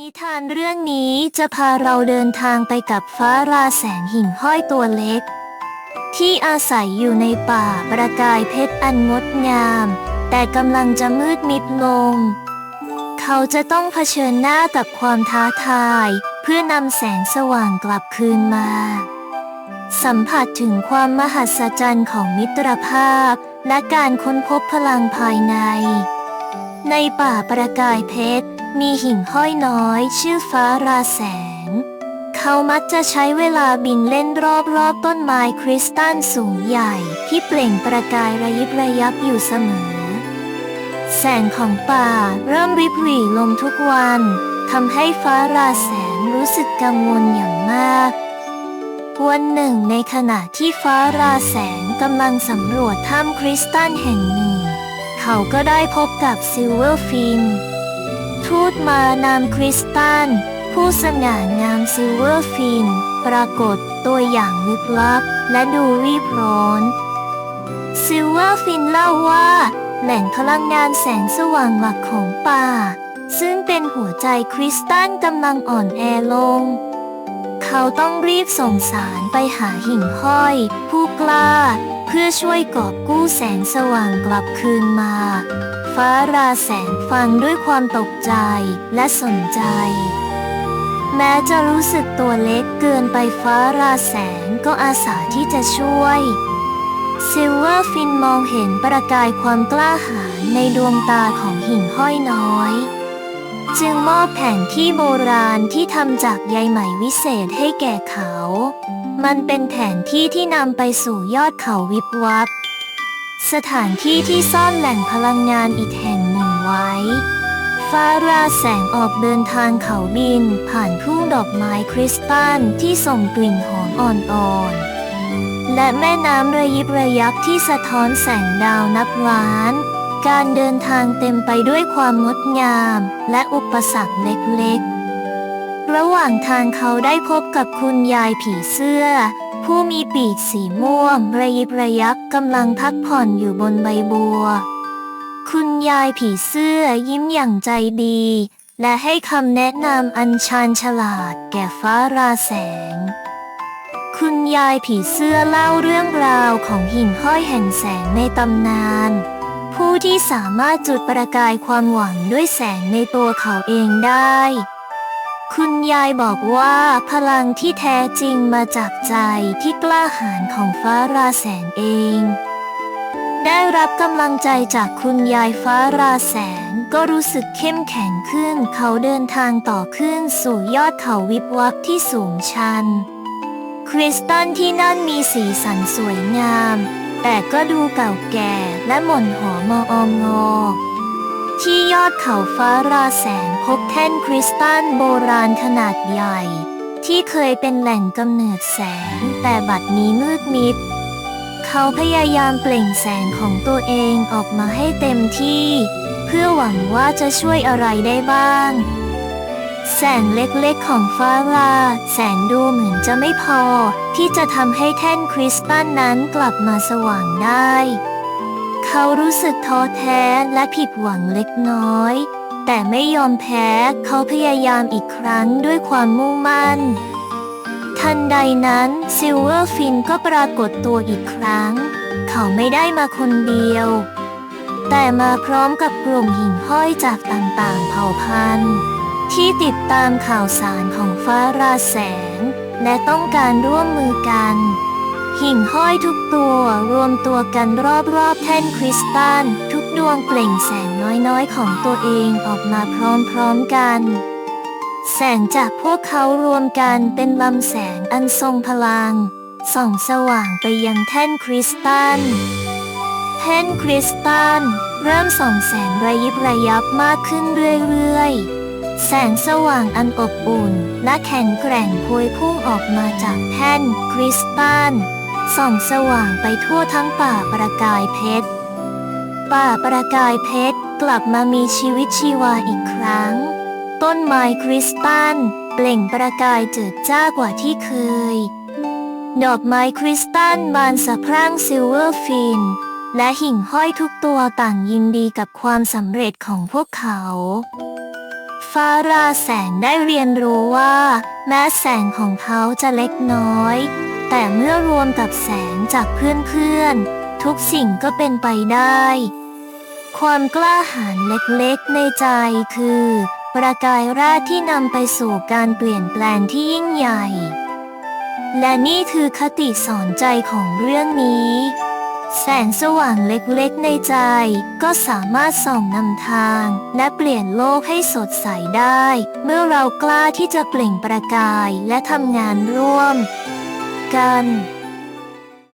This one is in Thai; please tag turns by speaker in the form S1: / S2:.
S1: นิทานเรื่องนี้จะพาเราเดินทางไปกับฟ้าราแสงหิ่งห้อยตัวเล็ก ที่อาศัยอยู่ในป่าประกายเพชรอันงดงาม แต่กำลังจะมืดมิดลง เขาจะต้องเผชิญหน้ากับความท้าทาย เพื่อนำแสงสว่างกลับคืนมา สัมผัสถึงความมหัศจรรย์ของมิตรภาพ และการค้นพบพลังภายใน ในป่าประกายเพชร มีหิ่งห้อยน้อยชื่อฟ้าราแสง เขามักจะใช้เวลาบินเล่นรอบๆต้นไม้คริสตัลสูงใหญ่ที่เปล่งประกายระยิบระยับอยู่เสมอ แสงของป่าเริ่มริบหรี่ลงทุกวันทำให้ฟ้าราแสงรู้สึกกังวลอย่างมากวันหนึ่งในขณะที่ฟ้าราแสงกำลังสำรวจถ้ำคริสตัลแห่งหนึ่ง เขาก็ได้พบกับซิลเวอร์ฟิน ทูตมานามคริสตัน ผู้สง่างามซิลเวอร์ฟิน ปรากฏตัวอย่างลึกลับ และดูรีบร้อน ซิลเวอร์ฟินเล่าว่า แหล่งพลังงานแสงสว่างหลักของป่า ซึ่งเป็นหัวใจคริสตันกำลังอ่อนแอลง เขาต้องรีบส่งสารไปหาหิ่งห้อย ผู้กล้า เพื่อช่วยกอบกู้แสงสว่างกลับคืนมา ฟ้าราแสงฟังด้วยความตกใจและสนใจ แม้จะรู้สึกตัวเล็กเกินไปฟ้าราแสงก็อาสาที่จะช่วยซิลเวอร์ฟินมองเห็นประกายความกล้าหาญในดวงตาของหิ่งห้อยน้อย จึงมอบแผนที่โบราณที่ทำจากใยไหมวิเศษให้แก่เขา มันเป็นแผนที่ที่นำไปสู่ยอดเขาวิบวับ สถานที่ที่ซ่อนแหล่งพลังงานอีกแห่งหนึ่งไว้ ฟ้าราแสงออกเดินทางเขาบิน ผ่านทุ่งดอกไม้คริสตัลที่ส่งกลิ่นหอมอ่อนๆ และแม่น้ำระยิบระยับที่สะท้อนแสงดาวนับล้าน การเดินทางเต็มไปด้วยความงดงาม และอุปสรรคเล็กๆ ระหว่างทางเขาได้พบกับคุณยายผีเสื้อ ผู้มีปีกสีม่วงระยิบระยับกำลังพักผ่อนอยู่บนใบบัว คุณยายผีเสื้อยิ้มอย่างใจดี และให้คำแนะนำอันชาญฉลาดแก่ฟ้าราแสง คุณยายผีเสื้อเล่าเรื่องราวของหิ่งห้อยแห่งแสงในตำนาน ผู้ที่สามารถจุดประกายความหวังด้วยแสงในตัวเขาเองได้ คุณยายบอกว่าพลังที่แท้จริงมาจากใจที่กล้าหาญของฟ้าราแสงเอง ได้รับกำลังใจจากคุณยายฟ้าราแสงก็รู้สึกเข้มแข็งขึ้น เขาเดินทางต่อขึ้นสู่ยอดเขาวิบวับที่สูงชัน คริสตัลที่นั่นมีสีสันสวยงาม แต่ก็ดูเก่าแก่และหม่นหอมออมงอ ที่ยอดเขาฟ้าราแสงพบแท่นคริสตัลโบราณขนาดใหญ่ ที่เคยเป็นแหล่งกำเนิดแสง แต่บัดนี้มืดมิด เขาพยายามเปล่งแสงของตัวเองออกมาให้เต็มที่ เพื่อหวังว่าจะช่วยอะไรได้บ้าง แสงเล็กๆของฟ้าราแสงดูเหมือนจะไม่พอ ที่จะทำให้แท่นคริสตัลนั้นกลับมาสว่างได้ เขารู้สึกท้อแท้และผิดหวังเล็กน้อย แต่ไม่ยอมแพ้เขาพยายามอีกครั้งด้วยความมุ่งมั่น ทันใดนั้นซิลเวอร์ฟินก็ปรากฏตัวอีกครั้ง เขาไม่ได้มาคนเดียว แต่มาพร้อมกับกลุ่มหิ่งห้อยจากต่างๆเผ่าพันธุ์ที่ติดตามข่าวสารของฟ้าราแสง และต้องการร่วมมือกัน หิ่งห้อยทุกตัวรวมตัวกันรอบๆแท่นคริสตัลทุกดวงเปล่งแสงน้อยๆของตัวเองออกมาพร้อมๆกัน แสงจากพวกเขารวมกันเป็นลำแสงอันทรงพลัง ส่องสว่างไปยังแท่นคริสตัลแท่นคริสตัลเริ่มส่องแสงระยิบระยับมากขึ้นเรื่อยๆแสงสว่างอันอบอุ่น และแข็งแกร่งพวยพุ่งออกมาจากแท่นคริสตัล ส่องสว่างไปทั่วทั้งป่าประกายเพชร ป่าประกายเพชรกลับมามีชีวิตชีวาอีกครั้ง ต้นไม้คริสตัลเปล่งประกายเจิดจ้ากว่าที่เคย ดอกไม้คริสตัลบานสะพรั่งซิลเวอร์ฟิน และหิ่งห้อยทุกตัวต่างยินดีกับความสำเร็จของพวกเขาฟาราแสงได้เรียนรู้ว่า แม้แสงของเขาจะเล็กน้อย แต่เมื่อรวมกับแสงจากเพื่อนๆ ทุกสิ่งก็เป็นไปได้ ความกล้าหาญเล็กๆในใจคือ ประกายแรกที่นำไปสู่การเปลี่ยนแปลงที่ยิ่งใหญ่ และนี่คือคติสอนใจของเรื่องนี้ แสงสว่างเล็กๆในใจก็สามารถส่องนำทาง และเปลี่ยนโลกให้สดใสได้ เมื่อเรากล้าที่จะเปล่งประกายและทำงานร่วม กัน